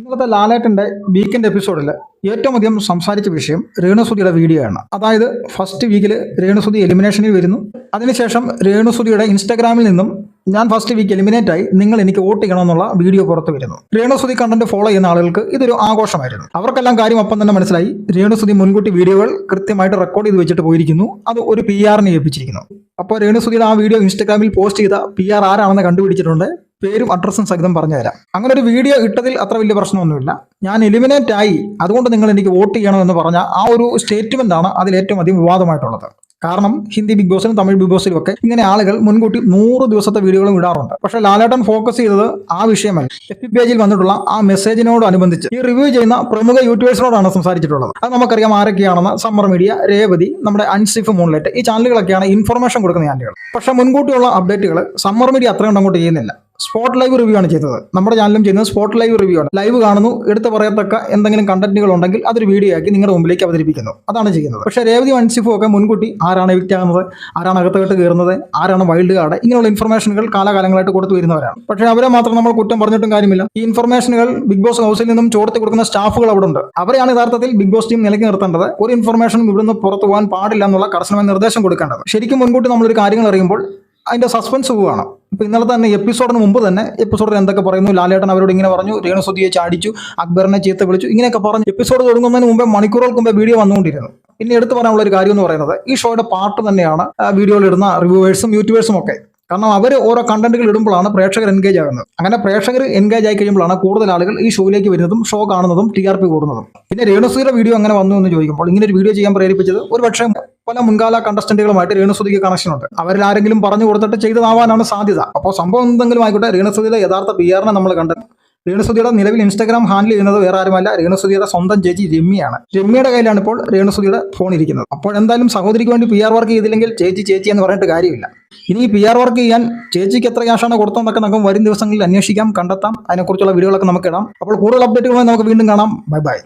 ഇന്നത്തെ ലാലേട്ടന്റെ വീക്കെൻഡ് എപ്പിസോഡിൽ ഏറ്റവും അധികം സംസാരിച്ച വിഷയം രേണുസുതിയുടെ വീഡിയോ ആണ്. അതായത് ഫസ്റ്റ് വീക്കിൽ രേണുസുതി എലിമിനേഷനിൽ വരുന്നു. അതിനുശേഷം രേണുസുതിയുടെ ഇൻസ്റ്റാഗ്രാമിൽ നിന്നും ഞാൻ ഫസ്റ്റ് വീക്ക് എലിമിനേറ്റ് ആയി നിങ്ങൾ എനിക്ക് വോട്ട് ചെയ്യണമെന്നുള്ള വീഡിയോ പുറത്തു വരുന്നു. രേണുസുതി കണ്ടന്റ് ഫോളോ ചെയ്യുന്ന ആളുകൾക്ക് ഇതൊരു ആഘോഷമായിരുന്നു. അവർക്കെല്ലാം കാര്യം അപ്പം തന്നെ മനസ്സിലായി. രേണുസുതി മുൻകൂട്ടി വീഡിയോകൾ കൃത്യമായിട്ട് റെക്കോർഡ് ചെയ്ത് വെച്ചിട്ട് പോയിരിക്കുന്നു. അത് ഒരു പി ആറിനെ ഏൽപ്പിച്ചിരിക്കുന്നു. അപ്പോൾ രേണുസുതിയുടെ ആ വീഡിയോ ഇൻസ്റ്റാഗ്രാമിൽ പോസ്റ്റ് ചെയ്ത പി ആർ ആരാണെന്ന് കണ്ടുപിടിച്ചിട്ടുണ്ട്? പേരും അഡ്രസ്സും സഹിതം പറഞ്ഞു തരാം അങ്ങനെ ഒരു വീഡിയോ ഇട്ടതിൽ അത്ര വലിയ പ്രശ്നമൊന്നുമില്ല. ഞാൻ എലിമിനേറ്റ് ആയി. അതുകൊണ്ട് നിങ്ങൾ എനിക്ക് വോട്ട് ചെയ്യണമെന്ന് പറഞ്ഞ ആ ഒരു സ്റ്റേറ്റ്മെന്റ് ആണ് അതിൽ ഏറ്റവും അധികം വിവാദമായിട്ടുള്ളത്. കാരണം ഹിന്ദി ബിഗ് ബോസിലും തമിഴ് ബിഗ് ബോസിലും ഒക്കെ ഇങ്ങനെ ആളുകൾ മുൻകൂട്ടി നൂറ് ദിവസത്തെ വീഡിയോകളും ഇടാറുണ്ട്. പക്ഷെ ലാലേട്ടൻ ഫോക്കസ് ചെയ്തത് ആ വിഷയമല്ല. എഫ് പി പേജിൽ വന്നിട്ടുള്ള ആ മെസ്സേജിനോട് അനുബന്ധിച്ച് ഈ റിവ്യൂ ചെയ്യുന്ന പ്രമുഖ യൂട്യൂബേഴ്സിനോടാണ് സംസാരിച്ചിട്ടുള്ളത്. അത് നമുക്കറിയാം ആരൊക്കെയാണെന്ന്. സമ്മർ മീഡിയ രേവതി നമ്മുടെ അൻസിഫ് മൂൺലൈറ്റ്. ഈ ചാനലുകളൊക്കെയാണ് ഇൻഫർമേഷൻ കൊടുക്കുന്ന ചാനലുകൾ പക്ഷെ മുൻകൂട്ടിയുള്ള അപ്ഡേറ്റുകൾ സമ്മർ മീഡിയ അത്രയും അങ്ങോട്ട് ചെയ്യുന്നില്ല. സ്പോട്ട് ലൈവ് റിവ്യൂ ആണ് ചെയ്തത്. നമ്മുടെ ചാനലും ചെയ്യുന്നത് സ്പോട്ട് ലൈവ് റിവ്യൂ ആണ്. ലൈവ് കാണുന്നു എടുത്ത് പറയത്തക്ക എന്തെങ്കിലും കണ്ടന്റുകൾ ഉണ്ടെങ്കിൽ അതൊരു വീഡിയോ ആക്കി നിങ്ങളുടെ മുമ്പിലേക്ക് അവതരിപ്പിക്കുന്നു. അതാണ് ചെയ്യുന്നത്. പക്ഷെ രേവതി വൻസിഫും ഒക്കെ മുൻകൂട്ടി ആരാണ് എവിക്റ്റ് ആകുന്നത് ആരാണ് അകത്തുകെട്ട് കയറുന്നത് ആരാണ് വൈൽഡ് കാർഡ് ഇങ്ങനെയുള്ള ഇൻഫർമേഷനുകൾ കാലാകാലങ്ങളായിട്ട് കൊടുത്തു വരുന്നവരാണ്. പക്ഷെ അവരെ മാത്രം നമ്മൾ കുറ്റം പറഞ്ഞിട്ടും കാര്യമില്ല. ഈ ഇൻഫർമേഷനുകൾ ബിഗ് ബോസ് ഹൗസിൽ നിന്നും ചോർത്തി കൊടുക്കുന്ന സ്റ്റാഫുകൾ അവിടെ ഉണ്ട്. അവരെയാണ് യഥാർത്ഥത്തിൽ ബിഗ് ബോസ് ടീം നിലയ്ക്ക് നിർത്തേണ്ടത്. ഒരു ഇൻഫർമേഷനും ഇവിടുന്ന് പുറത്തു പോകാൻ പാടില്ല എന്നുള്ള കർശനമായ നിർദ്ദേശം കൊടുക്കേണ്ടത്. ശരിക്കും മുൻകൂട്ടി നമ്മളൊരു കാര്യങ്ങൾ അറിയുമ്പോൾ അതിന്റെ സസ്പെൻസ് പോവുകയാണ്. ഇപ്പൊ ഇന്നലെ തന്നെ എപ്പിസോഡിന് മുമ്പ് തന്നെ എപ്പിസോഡിൽ എന്തൊക്കെ പറയുന്നു? ലാലേട്ടൻ അവരോട് ഇങ്ങനെ പറഞ്ഞു രേണുസുതിയെ ചാടിച്ചു അക്ബറിനെ ചീത്ത വിളിച്ചു ഇങ്ങനെയൊക്കെ പറഞ്ഞു എപ്പിസോഡ് തുടങ്ങുന്നതിന് മുമ്പേ മണിക്കൂറുകൾക്ക് മുമ്പേ വീഡിയോ വന്നുകൊണ്ടിരുന്നു. പിന്നെ എടുത്തു പറയാനുള്ള ഒരു കാര്യം എന്ന് പറയുന്നത് ഈ ഷോയുടെ പാർട്ട് തന്നെയാണ് വീഡിയോയിൽ ഇടുന്ന റിവ്യൂവേഴ്സും യൂട്യൂബേഴ്സും ഒക്കെ. കാരണം അവർ ഓരോ കണ്ടന്റുകൾ ഇടുമ്പോഴാണ് പ്രേക്ഷകർ എൻഗേജ് ആകുന്നത്. അങ്ങനെ പ്രേക്ഷകർ എൻഗേജ് ആയി കഴിയുമ്പോഴാണ് കൂടുതൽ ആളുകൾ ഈ ഷോയിലേക്ക് വരുന്നതും ഷോ കാണുന്നതും ടി ആർ പി കൂടുന്നതും. പിന്നെ രേണുസുതിയുടെ വീഡിയോ അങ്ങനെ വന്നു എന്ന് ചോദിക്കുമ്പോൾ ഇങ്ങനെ ഒരു വീഡിയോ ചെയ്യാൻ പ്രേരിപ്പിച്ചത് ഒരു പക്ഷേ പല മുൻകാല കണ്ടസ്റ്റന്റുകളുമായിട്ട് രേണുസുതിക്ക് കണക്ഷൻ ഉണ്ട്. അവരിൽ ആരെങ്കിലും പറഞ്ഞു കൊടുത്തിട്ട് ചെയ്തതാവാനാണ് സാധ്യത. അപ്പോൾ സംഭവം എന്തെങ്കിലും ആയിക്കോട്ടെ രേണുസുതിയുടെ യഥാർത്ഥ പി ആറിനെ നമ്മൾ കണ്ടത് രേണുസുതിയുടെ നിലവിൽ ഇൻസ്റ്റാഗ്രാം ഹാൻഡിൽ ചെയ്യുന്നത് വേറെ ആരുമല്ല രേണുസുതിയുടെ സ്വന്തം ചേച്ചി രമ്യയാണ്. രമ്യയുടെ കയ്യിലാണ് ഇപ്പോൾ രേണുസുതിയുടെ ഫോൺ ഇരിക്കുന്നത്. അപ്പോൾ എന്തായാലും സഹോദരിക്ക് വേണ്ടി പി ആർ വർക്ക് ചെയ്തില്ലെങ്കിൽ ചേച്ചി ചേച്ചി എന്ന് പറഞ്ഞിട്ട് കാര്യമില്ല. ഇനി പി ആർ വർക്ക് ചെയ്യാൻ ചേച്ചിക്ക് എത്ര ക്യാഷാണ് കൊടുത്തതെന്നൊക്കെ നമുക്ക് വരും ദിവസങ്ങളിൽ അന്വേഷിക്കാം കണ്ടെത്താം. അതിനെക്കുറിച്ചുള്ള വീഡിയോകളൊക്കെ നമുക്ക് ഇടാം അപ്പോൾ കൂടുതൽ അപ്ഡേറ്റുകളുമായി നമുക്ക് വീണ്ടും കാണാം. Bye bye